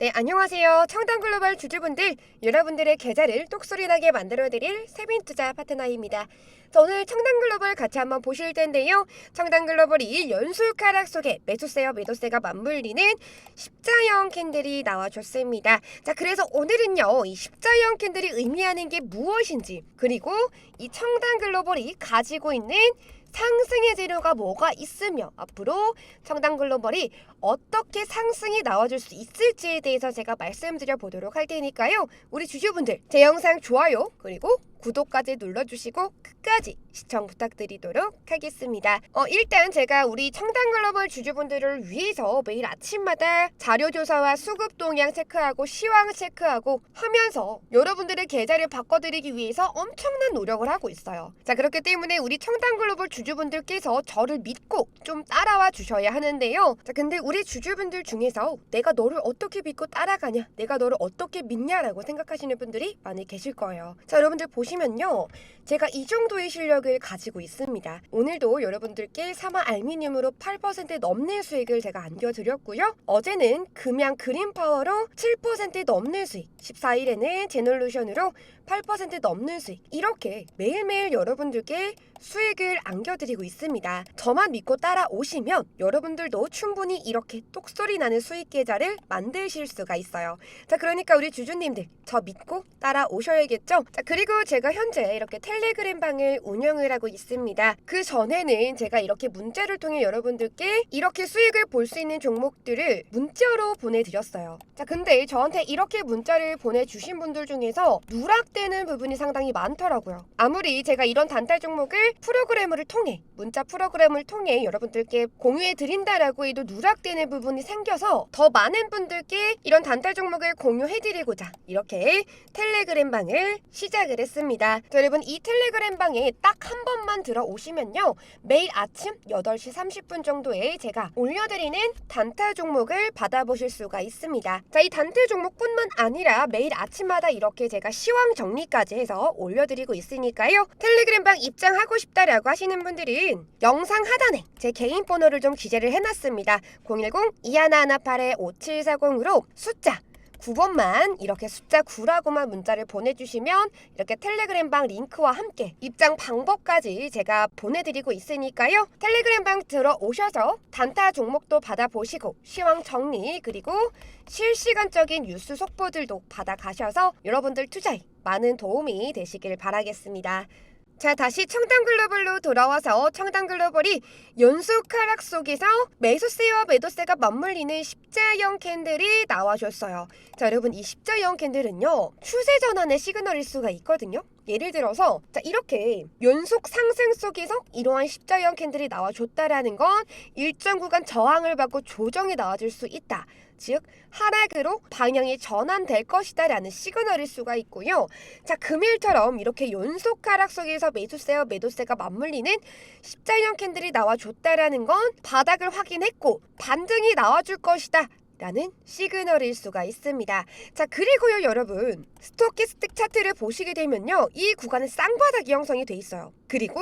네, 안녕하세요. 청담 글로벌 주주분들, 여러분들의 계좌를 똑소리나게 만들어드릴 세빈투자 파트너입니다. 자, 오늘 청담 글로벌 같이 한번 보실 텐데요. 청담 글로벌이 연술가락 속에 매수세와 매도세가 맞물리는 십자형 캔들이 나와줬습니다. 자, 그래서 오늘은요, 이 십자형 캔들이 의미하는 게 무엇인지, 그리고 이 청담 글로벌이 가지고 있는 상승의 재료가 뭐가 있으며 앞으로 청담 글로벌이 어떻게 상승이 나와줄 수 있을지에 대해서 제가 말씀드려 보도록 할 테니까요. 우리 주주분들 제 영상 좋아요 그리고 구독까지 눌러주시고 끝까지 시청 부탁드리도록 하겠습니다. 어, 일단 제가 우리 청담 글로벌 주주분들을 위해서 매일 아침마다 자료조사와 수급 동향 체크하고 시황 체크하고 하면서 여러분들의 계좌를 바꿔드리기 위해서 엄청난 노력을 하고 있어요. 자 그렇기 때문에 우리 청담 글로벌 주주분들께서 저를 믿고 좀 따라와 주셔야 하는데요. 자 근데 우리 주주분들 중에서 내가 너를 어떻게 믿고 따라가냐, 내가 너를 어떻게 믿냐라고 생각하시는 분들이 많이 계실 거예요. 자 여러분들 보시 면요. 제가 이 정도의 실력을 가지고 있습니다. 오늘도 여러분들께 사마 알미늄으로 8% 넘는 수익을 제가 안겨드렸고요. 어제는 금양 그린파워로 7% 넘는 수익, 14일에는 제놀루션으로 8% 넘는 수익 이렇게 매일매일 여러분들께 수익을 안겨드리고 있습니다. 저만 믿고 따라오시면 여러분들도 충분히 이렇게 똑소리 나는 수익 계좌를 만드실 수가 있어요. 자, 그러니까 우리 주주님들 저 믿고 따라오셔야겠죠? 자, 그리고 제가 현재 이렇게 텔레그램 방을 운영을 하고 있습니다. 그 전에는 제가 이렇게 문자를 통해 여러분들께 이렇게 수익을 볼 수 있는 종목들을 문자로 보내드렸어요. 자, 근데 저한테 이렇게 문자를 보내주신 분들 중에서 누락 되는 부분이 상당히 많더라고요. 아무리 제가 이런 단타 종목을 프로그램을 통해 문자 프로그램을 통해 여러분들께 공유해 드린다라고 해도 누락되는 부분이 생겨서 더 많은 분들께 이런 단타 종목을 공유해 드리고자 이렇게 텔레그램 방을 시작을 했습니다. 자, 여러분 이 텔레그램 방에 딱 한 번만 들어오시면요. 매일 아침 8시 30분 정도에 제가 올려드리는 단타 종목을 받아보실 수가 있습니다. 자, 이 단타 종목뿐만 아니라 매일 아침마다 이렇게 제가 시황 정리까지 해서 올려드리고 있으니까요. 텔레그램 방 입장하고 싶다라고 하시는 분들은 영상 하단에 제 개인 번호를 좀 기재를 해놨습니다. 010-2118-5740으로 숫자 9번만 이렇게 숫자 9라고만 문자를 보내주시면 이렇게 텔레그램 방 링크와 함께 입장 방법까지 제가 보내드리고 있으니까요. 텔레그램 방 들어오셔서 단타 종목도 받아보시고 시황 정리 그리고 실시간적인 뉴스 속보들도 받아가셔서 여러분들 투자에 많은 도움이 되시길 바라겠습니다. 자, 다시 청담 글로벌로 돌아와서 청담 글로벌이 연속 하락 속에서 매수세와 매도세가 맞물리는 십자형 캔들이 나와줬어요. 자, 여러분 이 십자형 캔들은요 추세 전환의 시그널일 수가 있거든요. 예를 들어서 자 이렇게 연속 상승 속에서 이러한 십자형 캔들이 나와줬다라는 건 일정 구간 저항을 받고 조정이 나와줄 수 있다. 즉 하락으로 방향이 전환될 것이다라는 시그널일 수가 있고요. 자 금일처럼 이렇게 연속 하락 속에서 매수세와 매도세가 맞물리는 십자형 캔들이 나와줬다라는 건 바닥을 확인했고 반등이 나와줄 것이다. 라는 시그널일 수가 있습니다. 자, 그리고요, 여러분. 스토키스틱 차트를 보시게 되면요. 이 구간은 쌍바닥이 형성이 돼 있어요. 그리고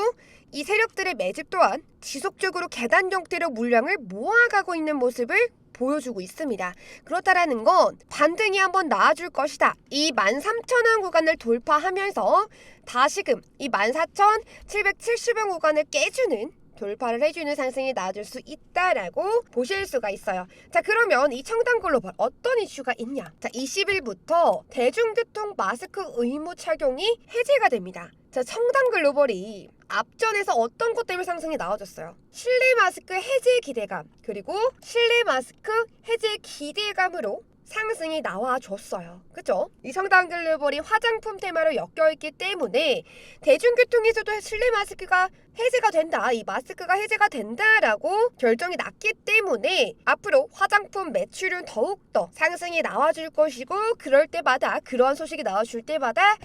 이 세력들의 매집 또한 지속적으로 계단 형태로 물량을 모아가고 있는 모습을 보여주고 있습니다. 그렇다라는 건 반등이 한번 나와줄 것이다. 이 13,000원 구간을 돌파하면서 다시금 이 14,770원 구간을 깨주는 돌파를 해주는 상승이 나와줄 수 있다라고 보실 수가 있어요. 자 그러면 이 청담 글로벌 어떤 이슈가 있냐? 자 20일부터 대중교통 마스크 의무 착용이 해제가 됩니다. 자 청담 글로벌이 앞전에서 어떤 것 때문에 상승이 나와줬어요? 실내 마스크 해제 기대감 그리고 실내 마스크 해제 기대감으로 상승이 나와줬어요. 그죠? 이 성당 글로벌이 화장품 테마로 엮여있기 때문에 대중교통에서도 실내 마스크가 해제가 된다. 이 마스크가 해제가 된다라고 결정이 났기 때문에 앞으로 화장품 매출은 더욱더 상승이 나와줄 것이고 그럴 때마다 그러한 소식이 나와줄 때마다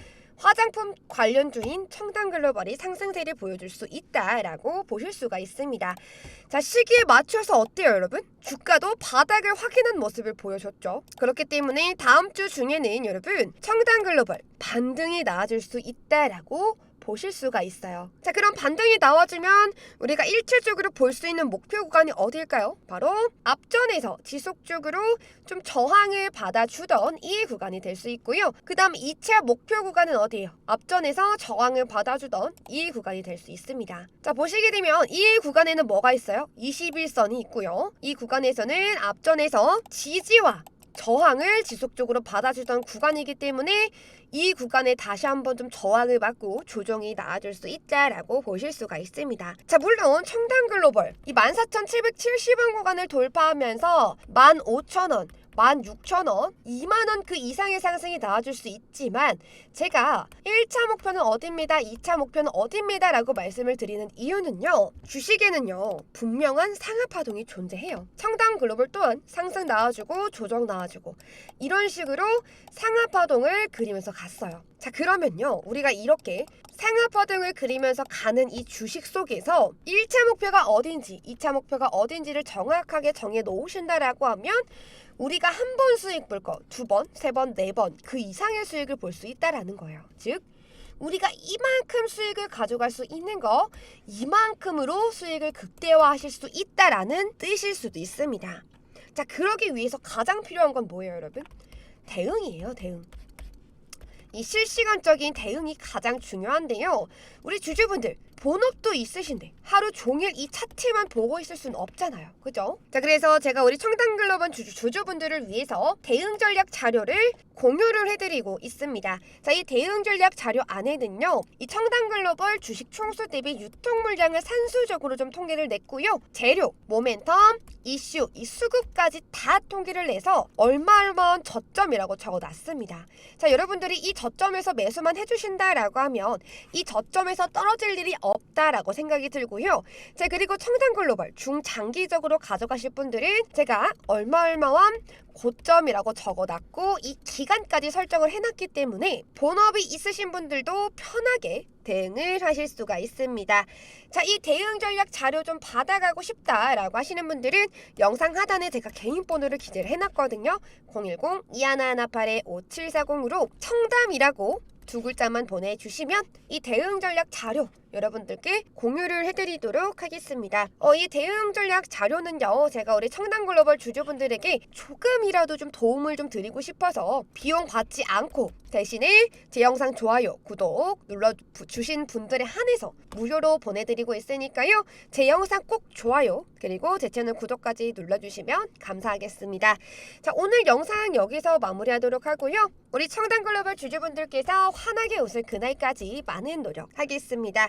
화장품 관련 주인 청담 글로벌이 상승세를 보여줄 수 있다라고 보실 수가 있습니다. 자 시기에 맞춰서 어때요 여러분? 주가도 바닥을 확인한 모습을 보여줬죠. 그렇기 때문에 다음 주 중에는 여러분 청담 글로벌 반등이 나와줄 수 있다라고 보실 수가 있어요. 자, 그럼 반등이 나와주면 우리가 일차적으로 볼 수 있는 목표 구간이 어딜까요? 바로 앞전에서 지속적으로 좀 저항을 받아주던 이 구간이 될 수 있고요. 그 다음 2차 목표 구간은 어디예요? 앞전에서 저항을 받아주던 이 구간이 될 수 있습니다. 자, 보시게 되면 이 구간에는 뭐가 있어요? 21선이 있고요. 이 구간에서는 앞전에서 지지와 저항을 지속적으로 받아주던 구간이기 때문에 이 구간에 다시 한번 좀 저항을 받고 조정이 나아질 수 있다라고 보실 수가 있습니다. 자, 물론 청단 글로벌 이 14,770원 구간을 돌파하면서 15,000원 16,000원, 2만원 그 이상의 상승이 나와줄 수 있지만 제가 1차 목표는 어딥니다, 2차 목표는 어딥니다 라고 말씀을 드리는 이유는요. 주식에는요. 분명한 상하파동이 존재해요. 청당 글로벌 또한 상승 나와주고 조정 나와주고 이런 식으로 상하파동을 그리면서 갔어요. 자 그러면요. 우리가 이렇게 상하파동을 그리면서 가는 이 주식 속에서 1차 목표가 어딘지 2차 목표가 어딘지를 정확하게 정해 놓으신다라고 하면 우리가 한 번 수익 볼 거, 두 번, 세 번, 네 번 그 이상의 수익을 볼 수 있다라는 거예요. 즉 우리가 이만큼 수익을 가져갈 수 있는 거 이만큼으로 수익을 극대화하실 수 있다라는 뜻일 수도 있습니다. 자, 그러기 위해서 가장 필요한 건 뭐예요, 여러분? 대응이에요, 대응. 이 실시간적인 대응이 가장 중요한데요. 우리 주주분들 본업도 있으신데 하루 종일 이 차트만 보고 있을 수는 없잖아요. 그죠? 자, 그래서 제가 우리 청담 글로벌 주주, 주주분들을 위해서 대응 전략 자료를 공유를 해드리고 있습니다. 자, 이 대응 전략 자료 안에는요, 이 청담 글로벌 주식 총수 대비 유통 물량을 산수적으로 좀 통계를 냈고요. 재료, 모멘텀, 이슈, 이 수급까지 다 통계를 내서 얼마 얼마한 저점이라고 적어놨습니다. 자, 여러분들이 이 저점에서 매수만 해주신다라고 하면 이 저점에서 떨어질 일이 없 다라고 생각이 들고요. 자, 그리고 청담 글로벌 중장기적으로 가져가실 분들은 제가 얼마 얼마한 고점이라고 적어놨고 이 기간까지 설정을 해놨기 때문에 본업이 있으신 분들도 편하게 대응을 하실 수가 있습니다. 자, 이 대응 전략 자료 좀 받아가고 싶다라고 하시는 분들은 영상 하단에 제가 개인 번호를 기재를 해놨거든요. 010-2118-5740으로 청담이라고 두 글자만 보내주시면 이 대응 전략 자료 여러분들께 공유를 해드리도록 하겠습니다. 어, 이 대응 전략 자료는요, 제가 우리 청담 글로벌 주주분들에게 조금이라도 좀 도움을 좀 드리고 싶어서 비용 받지 않고 대신에 제 영상 좋아요, 구독 눌러주신 분들에 한해서 무료로 보내드리고 있으니까요. 제 영상 꼭 좋아요, 그리고 제 채널 구독까지 눌러주시면 감사하겠습니다. 자, 오늘 영상 여기서 마무리하도록 하고요. 우리 청담 글로벌 주주분들께서 환하게 웃을 그날까지 많은 노력하겠습니다.